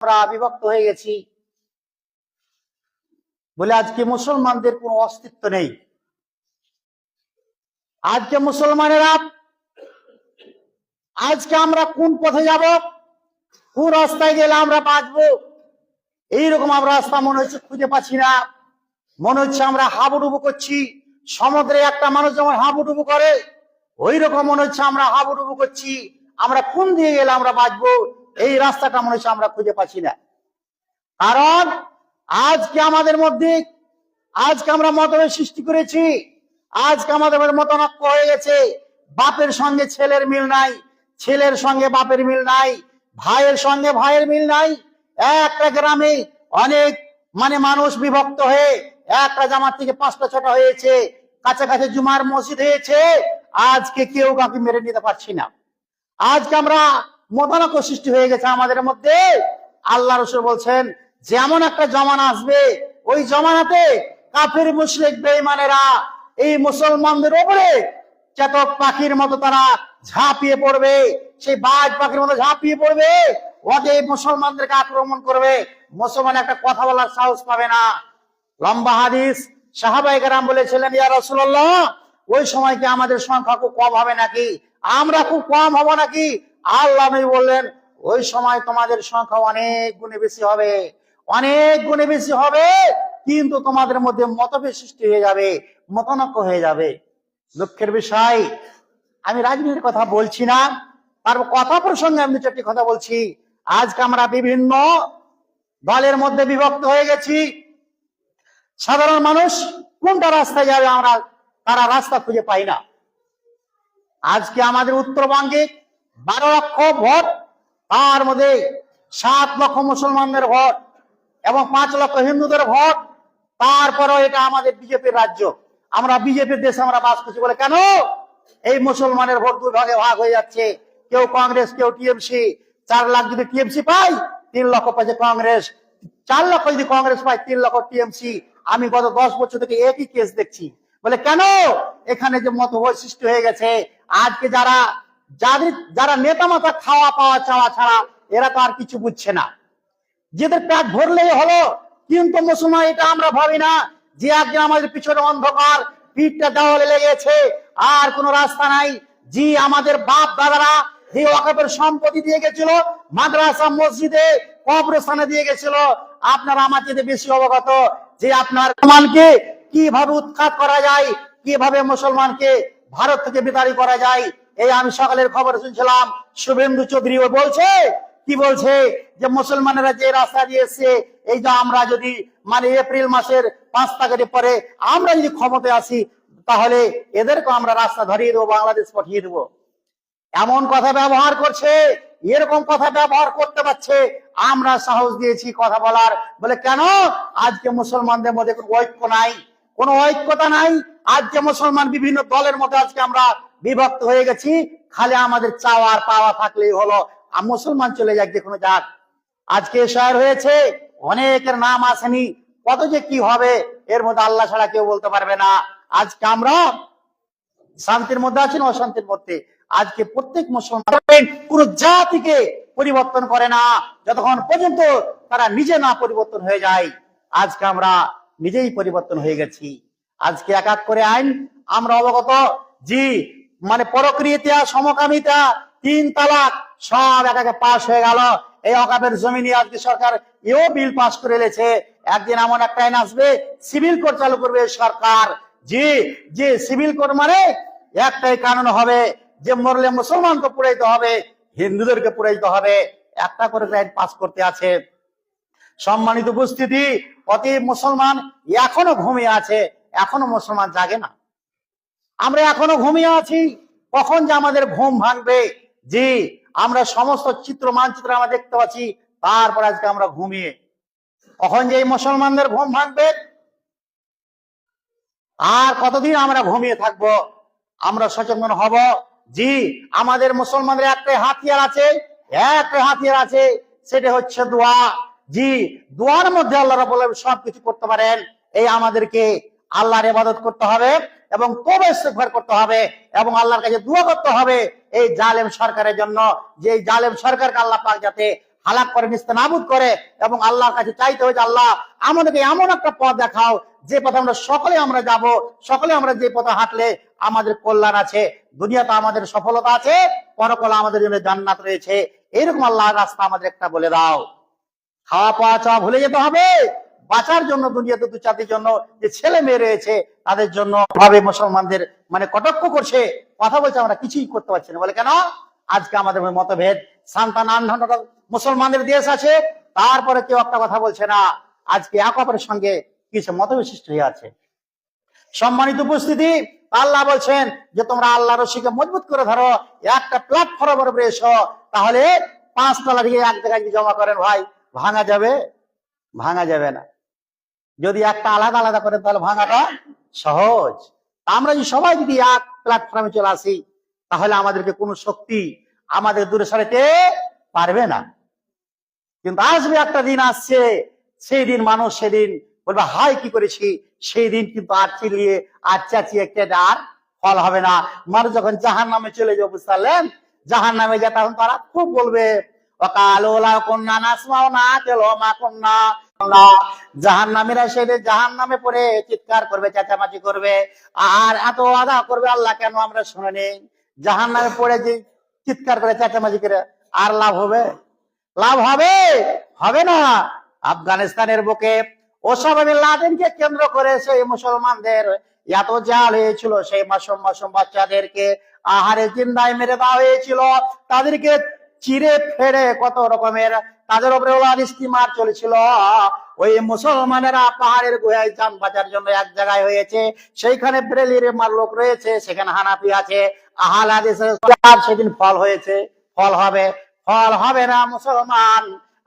আমরা বিভক্ত হয়ে গেছি। বলে আজকে মুসলমানদের কোনো অস্তিত্ব নেই। আজকে মুসলমানেরা, আজকে আমরা কোন পথে যাব, কোন রাস্তায় গেলে আমরা বাঁচবো, এইরকম আমরা রাস্তা মনে হচ্ছে খুঁজে পাচ্ছি না। মনে হচ্ছে আমরা হাবুডুবু করছি। সমুদ্রে একটা মানুষ যেমন হাবুডুবু করে ওই রকম মনে হচ্ছে আমরা হাবুডুবু করছি। আমরা কোন দিয়ে গেলে আমরা বাঁচবো? এই রাস্তাটা মনে হচ্ছে আমরা খুঁজে পাচ্ছি না। কারণ আজকে আমাদের মধ্যে, আজকে আমরা মতভেদ সৃষ্টি করেছি। আজকে আমাদের মধ্যে হয়ে গেছে। বাপের সঙ্গে ছেলের মিল নাই, ছেলের সঙ্গে বাপের মিল নাই, ভাইয়ের সঙ্গে ভাইয়ের মিল নাই। একটা গ্রামে অনেক মানে মানুষ বিভক্ত হয়ে একটা জামার থেকে পাঁচটা ছটা হয়েছে, কাছাকাছি জুমার মসজিদ হয়েছে। আজকে কেউ কাউকে মেরে নিতে পারছি না। আজকে আমরা মতানক্য সৃষ্টি হয়ে গেছে আমাদের মধ্যে। আল্লাহ রসুল বলছেন, যেমন একটা জমানা আসবে, ওই জমানাতে কাফির, মুশরিক, বেঈমানেরা এই মুসলমানদের উপরে চেতক পাখির মতো তারা ঝাঁপিয়ে পড়বে, সেই বাজ পাখির মতো ঝাঁপিয়ে পড়বে, ওকে মুসলমানদেরকে আক্রমণ করবে। মুসলমান একটা কথা বলার সাহস পাবে না। লম্বা হাদিস সাহাবাই কারাম বলেছিলেন, ইয়া রসুল্লাহ ওই সময় কি আমাদের সংখ্যা খুব কম হবে নাকি? আমরা খুব কম হব নাকি? আল্লাহ নবী বললেন, ওই সময় তোমাদের সংখ্যা অনেক গুণে বেশি হবে। অনেক গুণে বেশি হবে, কিন্তু তোমাদের মধ্যে মতভেদ সৃষ্টি হয়ে যাবে, মতানক্য হয়ে যাবে। দুঃখের বিষয়, আমি রাজনীতির কথা বলছি না, তার কথা প্রসঙ্গে আমি চারটি কথা বলছি। আজকে আমরা বিভিন্ন দলের মধ্যে বিভক্ত হয়ে গেছি। সাধারণ মানুষ কোনটা রাস্তায় যাবে আমরা তারা রাস্তা খুঁজে পাই না। আজকে আমাদের উত্তরবঙ্গে বারো লক্ষ ভোট, তার মধ্যে সাত লক্ষ মুসলমানদের ভোট এবং পাঁচ লক্ষ হিন্দুদের ভোট। তারপরেও এটা আমাদের বিজেপির রাজ্য। আমরা বিজেপির দেশে আমরা বাস করছি বলে কেন? এই মুসলমানের ভোট দুই ভাগে ভাগ হয়ে যাচ্ছে। কেউ কংগ্রেস, কেউ টিএমসি। চার লাখ যদি টিএমসি পাই তিন লক্ষ পাইছে কংগ্রেস। চার লক্ষ যদি কংগ্রেস পাই তিন লক্ষ টিএমসি। আমি গত দশ বছর থেকে একই কেস দেখছি। বলে কেন? এখানে যে মতভেদ সৃষ্টি হয়ে গেছে। আজকে যারা যাদের, যারা নেতা মাথা খাওয়া পাওয়া চাওয়া ছাড়া এরা তো আর কিছু বুঝছে না। যেদের পেট ভরলেই হলো, কিন্তু মুসলমান এটা আমরা ভাবি না যে একদিন আমাদের পিছনে অন্ধকার, পিঠটা দেওয়ালে লেগেছে, আর কোনো রাস্তা নাই। জি, আমাদের বাপ দাদারা যে ওয়াকাফের সম্পত্তি দিয়ে গেছিল, মাদ্রাসা, মসজিদে, কবরস্থানে দিয়ে গেছিল, আপনারা আমার চেয়ে বেশি অবগত যে আপনার মুসলমানকে কীভাবে উৎখাত করা যায়, কীভাবে মুসলমানকে ভারত থেকে বিতাড়ি করা যায় এই আমি সকালের খবর শুনছিলাম, শুভেন্দু চৌধুরী বলছে, কি বলছে? যে মুসলমানেরা যে রাস্তা দিয়ে এসছে এই যে আমরা যদি মানে এপ্রিল মাসের পাঁচ তারিখে পরে আমরা যদি ক্ষমতায় আসি, তাহলে এদেরকে আমরা রাস্তা ধরিয়ে দেবো, বাংলাদেশ পাঠিয়ে দেবো। এমন কথা ব্যবহার করছে, এরকম কথা ব্যবহার করতে পারছে, আমরা সাহস দিয়েছি কথা বলার। বলে কেন? আজকে মুসলমানদের মধ্যে কোনো ঐক্য নাই। কোনো ঐক্যতা নাই। আজকে মুসলমান বিভিন্ন দলের মধ্যে আজকে আমরা বিভক্ত হয়ে গেছি, খালি আমাদের চাওয়ার পাওয়া থাকলেই হলো। আর মুসলমান চলে যাক কোনো যাক। আজকে শহর হয়েছে, অনেকের নাম আসেনি। কত যে কি হবে, এর মধ্যে আল্লাহ ছাড়া কেউ বলতে পারবে না। আজকে আমরা শান্তির মধ্যে আছি না অশান্তির মধ্যে। আজকে প্রত্যেক মুসলমান কোন জাতিকে পরিবর্তন করে না। যতক্ষণ পর্যন্ত তারা নিজে না পরিবর্তন হয়ে যায়, আজকে আমরা নিজেই পরিবর্তন হয়ে গেছি। আজকে এক এক করে আইন, আমরা অবগত। জি মানে পরক্রিয়তা সমকামিতা, তিন তালাক, সব এক একে পাশ হয়ে গেল। এই অকাপের জমিনে আজকে সরকার এও বিল পাস করে এলেছে একদিন এমন একটা আইন আসবে, সিভিল কোড চালু করবে সরকার। জি যে সিভিল কোড মানে একটাই কারণ হবে যে মরলে মুসলমানকে পুরাইতে হবে, হিন্দুদেরকে পুরাইতে হবে। একটা করে আইন পাস করতে আছে। সম্মানিত উপস্থিতি অতি মুসলমান এখনও ঘুমিয়ে আছে, এখনও মুসলমান জাগে না। আমরা এখনও ঘুমিয়ে আছি। কখন যে আমাদের ঘুম ভাঙবে? জি, আমরা সমস্ত চিত্র, মানচিত্র আমরা দেখতে পাচ্ছি। তারপর আজকে আমরা ঘুমিয়ে। কখন যে মুসলমানদের ঘুম ভাঙবে? আর কতদিন আমরা ঘুমিয়ে থাকব? আমরা সচেতন হব। জি, আমাদের মুসলমানদের একটাই হাতিয়ার আছে। একটাই হাতিয়ার আছে, সেটা হচ্ছে দোয়া। জি, দোয়ার মধ্যে আল্লাহ আলামিন সবকিছু করতে পারেন। এই আমাদেরকে আল্লাহর ইবাদত করতে হবে। এবং তবে ইস্তেগফার করতে হবে এবং আল্লাহর কাছে দোয়া করতে হবে এই জালেম সরকারের জন্য যে জালেম সরকারকে আল্লাহ পাক যাতে হালাক করে নিস্তে নাবুদ করে এবং আল্লাহর কাছে চাইতে যে আল্লাহ আমাদেরকে এমন একটা পথ দেখাও যে পথে আমরা সকলে আমরা যাব, সকলে আমরা যে পথে হাঁটলে আমাদের কল্যাণ আছে, দুনিয়াতে আমাদের সফলতা আছে, পরকালে আমাদের জন্য জান্নাত রয়েছে। এরকম আল্লাহর রাস্তা আমাদের একটা বলে দাও। খাওয়া পাওয়া চাওয়া ভুলে যেতে হবে। বাঁচার জন্য, দুনিয়াতে দু চারটির জন্য যে ছেলে মেয়ে রয়েছে, তাদের জন্য ভাবে মুসলমানদের মানে কটাক্ষ করছে, কথা বলছে আমরা কিছুই করতে পারছি না। বলে কেন? আজকে আমাদের মতভেদ সান্তান মুসলমানদের দেশ আছে, তারপরে কেউ একটা কথা বলছে না। আজকে এক অপরের সঙ্গে কিছু মতভেদ সৃষ্টি হয়ে আছে। সম্মানিত উপস্থিতি, আল্লাহ বলছেন যে তোমরা আল্লাহ রশিকে মজবুত করে ধরো, একটা প্ল্যাটফর্মের উপরে এসো, তাহলে পাঁচ তলা দিয়ে এক জায়গায় জমা করেন ভাই। ভাঙা যাবে? ভাঙা যাবে না। যদি একটা আলাদা আলাদা করেন তাহলে ভাঙাটা সহজ। আমরা যদি সবাই যদি এক প্ল্যাটফর্মে চলে আসি, তাহলে আমাদেরকে কোনো শক্তি আমাদের দূরে সরাতে পারবে না। কিন্তু আসবে একটা দিন আসছে, সেই দিন মানুষ সেদিন বলবে হাই কি করেছি? সেই দিন কিন্তু আর চিলিয়ে আর চাচিয়ে কেটে আর ফল হবে না। মানুষ যখন জাহান নামে চলে যাবে, বুঝতে পারলেন? জাহান নামে যায় তখন তারা খুব বলবে, অকালো কন্যা নাসমাও না কেলো মা কন্যা। জাহান জাহান নামে চিৎকার করবে, চেঁচামাচি করবে, আর এত আদা করবে আল্লাহ কেন আমরা শুনে নেই জাহান নামে পড়ে যে চিৎকার করে, চেঁচামাচি করে, আর লাভ হবে? লাভ হবে? হবে না। আফগানিস্তানের বুকে ওসামা বিন লাদেনকে কেন্দ্র করে সেই মুসলমানদের এত জাল হয়েছিল, সেই মাসুম মাসুম বাচ্চাদেরকে আহারে জিন্দায় মেরে দেওয়া হয়েছিল, তাদেরকে চিরে ফেড়ে কত রকমের তাদের উপরে ওলার স্টিমার চলেছিল। ওই মুসলমানেরা পাহাড়ের গুহায় যান বাজার জন্য এক জায়গায় হয়েছে। সেইখানে ব্রেলির মার লোক রয়েছে, সেখানে হানাপি আছে। আহাল আদেশ সেদিন ফল হয়েছে। ফল হবে। ফল হবে না মুসলমান।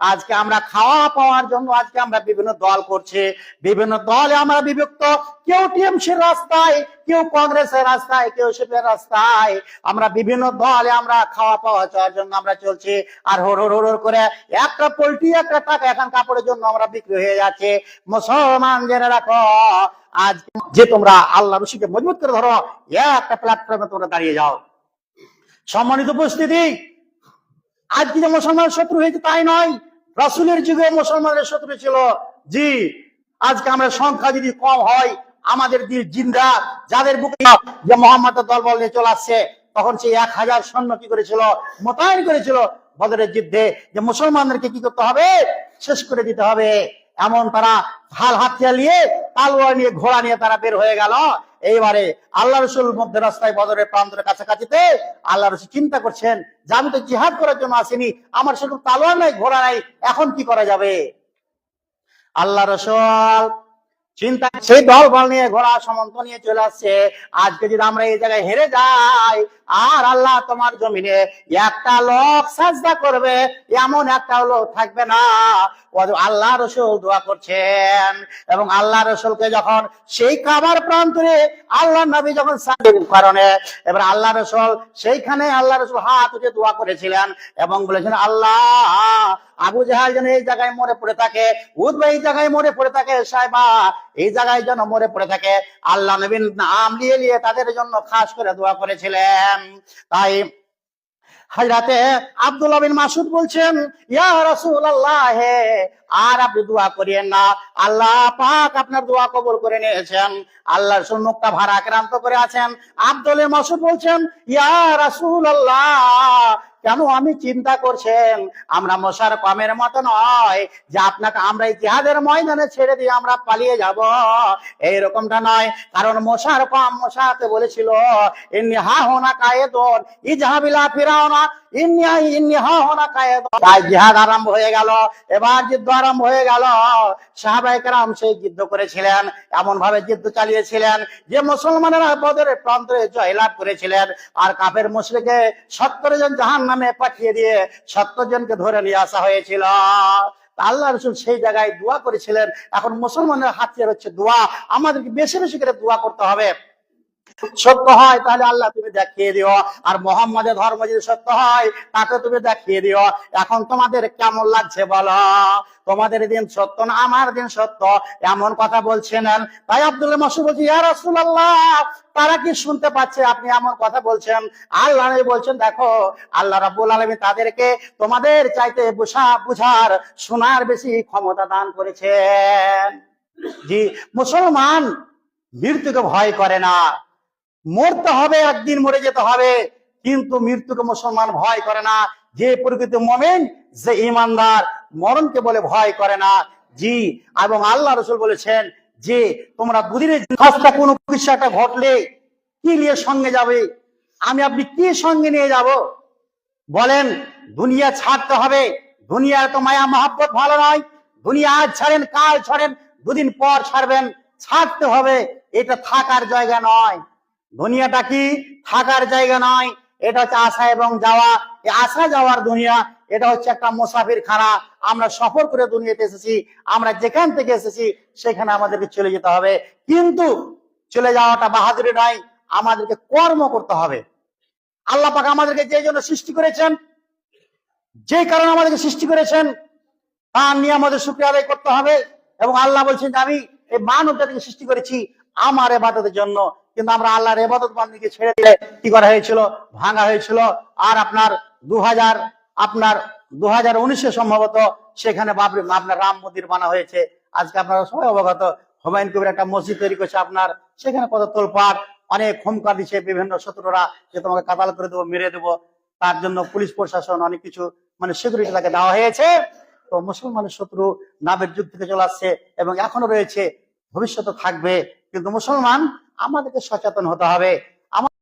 আজকে আমরা খাওয়া পাওয়ার জন্য আজকে আমরা বিভিন্ন দল করছে, বিভিন্ন দলে আমরা বিভক্ত। কেউ টিএমসির রাস্তায়, কেউ কংগ্রেসের রাস্তায়, কেউ শিপের রাস্তায়। আমরা বিভিন্ন দলে আমরা খাওয়া পাওয়া চাওয়ার জন্য আমরা চলছি। আর হর হর হর করে একটা পোল্ট্রি, একটা টাকা এখন কাপড়ের জন্য আমরা বিক্রি হয়ে যাচ্ছে। মুসলমান জেনে রাখো। আজ যে তোমরা আল্লাহ রশিকে মজবুত করে ধরো, একটা প্ল্যাটফর্মে তোমরা দাঁড়িয়ে যাও। সম্মানিত উপস্থিতি আজকে যে মুসলমানের শত্রু হয়েছে তাই নয়। রাসুলের যুগে মুসলমানের শত্রু ছিল। জি, আজকে আমরা সংখ্যা যদি কম হয়, আমাদের জিন্দা যাদের বুকে যে মোহাম্মদ দল বল নিয়ে চলে আসছে, তখন সেই এক হাজার সৈন্য কি করেছিল? মোতায়েন করেছিল বদরের যুদ্ধে। যে মুসলমানদেরকে কি করতে হবে? শেষ করে দিতে হবে। এমন তারা হাল হাতিয়ার নিয়ে তালোয়ার নিয়ে, ঘোড়া নিয়ে তারা বের হয়ে গেল। এইবারে আল্লাহ রসুল মধ্যে রাস্তায় বদরের প্রান্তরের কাছাকাছিতে আল্লাহ রসুল চিন্তা করছেন, যে আমি তো জিহাদ করার জন্য আসিনি, আমার শুধু তালোয়ার নাই, ঘোড়া নাই, এখন কি করা যাবে? আল্লাহ রসুল চিন্তা সেই দল বল নিয়ে ঘোড়া সমন্ত নিয়ে চলে আসছে। আজকে যদি আমরা এই জায়গায় হেরে যাই আর আল্লাহ তোমার জমিনে একটা লোক সাজদা করবে, এমন একটা লোক থাকবে না। আল্লাহ রসুল দোয়া করছেন। এবং আল্লাহ রসুলকে যখন সেই কাবার প্রান্তরে আল্লাহ নবী যখন কারণে, এবার আল্লাহ রসুল সেইখানে আল্লাহ রসুল হাত উঠে দোয়া করেছিলেন এবং বলেছেন, আল্লাহ, আবু জাহাল যেন এই জায়গায় মরে পড়ে থাকে উদ্বা এই জায়গায় মরে পড়ে থাকে সাহেবা এই জায়গায় যেন মরে পড়ে থাকে। আল্লাহ নবীন নাম নিয়ে নিয়ে তাদের জন্য খাস করে দোয়া করেছিলেন। তাই হাজরাতে আব্দুল্লাহ বিন মাসুদ বলছেন ইয়া রাসূলুল্লাহ আর আপনি দোয়া করিয়েন না। আল্লাহ পাক আপনার দোয়া কবুল করে নিয়েছেন। আল্লাহ রসুল মুখটা ভাড়া আক্রান্ত করে আছেন। আব্দুল মাসুদ বলছেন, ইয়া রাসূলুল্লাহ, কেন আমি চিন্তা করছেন? আমরা মশার কমের মতো নয়। যে আপনাকে আমরা এই জিহাদের ময়দানে ছেড়ে দিয়ে আমরা পালিয়ে যাব, এইরকমটা নয়। কারণ মশার কম মশাতে বলেছিল, ইন্নি হা হোনা কায়েদন ইজাহাবিলা ফিরাও না ইন্নি হা হোনা কায়েদন। তাই জিহাদ আরম্ভ হয়ে গেল। এবার যুদ্ধ আরম্ভ হয়ে গেল। সাহাবাই কেরাম সেই যুদ্ধ করেছিলেন এমন ভাবে যুদ্ধ চালিয়েছিলেন যে মুসলমানেরা বদরের প্রান্তরে জয়লাভ করেছিলেন আর কাফের মুশরিকে সত্তর জন জাহান নামে পাঠিয়ে দিয়ে সত্তর জনকে ধরে নিয়ে আসা হয়েছিল। আল্লাহ রসুল সেই জায়গায় দোয়া করেছিলেন। এখন মুসলমানের হাতিয়ার হচ্ছে দোয়া। আমাদেরকে বেশি বেশি করে দোয়া করতে হবে। সত্য হয়, তাহলে আল্লাহ তুমি দেখিয়ে দিও। আর মোহাম্মদের ধর্ম যদি সত্য হয় তাকে তুমি দেখিয়ে দিও। এখন তোমাদের কেমন লাগছে বলো? তোমাদের দিন সত্য না আমার দিন সত্য? এমন কথা বলছেন তাই আব্দুল মাসুদ বলছি, ইয়া রাসূলুল্লাহ, তারা কি শুনতে পাচ্ছে? আপনি এমন কথা বলছেন। আল্লাহ বলছেন, দেখো, আল্লাহ রাব্বুল আলামিন তাদেরকে তোমাদের চাইতে বুঝা, বুঝার, শোনার বেশি ক্ষমতা দান করেছেন। জি, মুসলমান মৃত্যুকে ভয় করে না। মরতে হবে, একদিন মরে যেতে হবে। কিন্তু মৃত্যুকে মুসলমান ভয় করে না। যে প্রকৃত মোমেন যে ইমানদার। মরণকে বলে ভয় করে না। জি, এবং আল্লাহ রসুল বলেছেন যে, তোমরা দুদিনের কাজটা কোনো কিছু একটা ঘটলে কি নিয়ে সঙ্গে যাবে? আমি, আপনি কি সঙ্গে নিয়ে যাব? বলেন, দুনিয়া ছাড়তে হবে। দুনিয়া তো মায়া, মহাব্বত ভালো নয়। দুনিয়া আজ ছাড়েন, কাল ছাড়েন, দুদিন পর ছাড়বেন। ছাড়তে হবে, এটা থাকার জায়গা নয়। দুনিয়াটা কি? থাকার জায়গা নয়। এটা হচ্ছে আসা এবং যাওয়া। আসা যাওয়ার দুনিয়া, এটা হচ্ছে একটা মুসাফির খানা আমরা সফর করে দুনিয়াতে এসেছি, আমরা যেখান থেকে এসেছি, সেখানে আমাদেরকে চলে যেতে হবে। কিন্তু চলে যাওয়াটা বাহাদুরি নয়, আমাদেরকে কর্ম করতে হবে। আল্লাহ পাক আমাদেরকে যে জন্য সৃষ্টি করেছেন, যে কারণে আমাদেরকে সৃষ্টি করেছেন, তার নিয়ে আমাদের শুক্রিয়া আদায় করতে হবে। এবং আল্লাহ বলছেন যে, আমি এই মানব জাতিকে সৃষ্টি করেছি আমার এবাদতের জন্য। কিন্তু আমরা আল্লাহর এবাদত বান্দিকে ছেড়ে দিলে কি করা হয়েছিল? ভাঙা হয়েছিল। আর আপনার দু আপনার দু হাজার সম্ভবত সেখানে বাবরি আপনার রাম মন্দির বানা হয়েছে। আজকে আপনারা সবাই অবগত। হুমায়ুন কবির একটা মসজিদ তৈরি করেছে আপনার। সেখানে কত তোলপাড় অনেক হোমকার দিচ্ছে বিভিন্ন শত্রুরা যে তোমাকে কাতাল করে দেবো, মেরে দেবো। তার জন্য পুলিশ প্রশাসন অনেক কিছু মানে সিকিউরিটি তাকে দেওয়া হয়েছে। তো মুসলমানের শত্রু নাবের যুগ থেকে চলে আসছে এবং এখনও রয়েছে। ভবিষ্যতে থাকবে। কিন্তু মুসলমান আমাদেরকে সচেতন হতে হবে।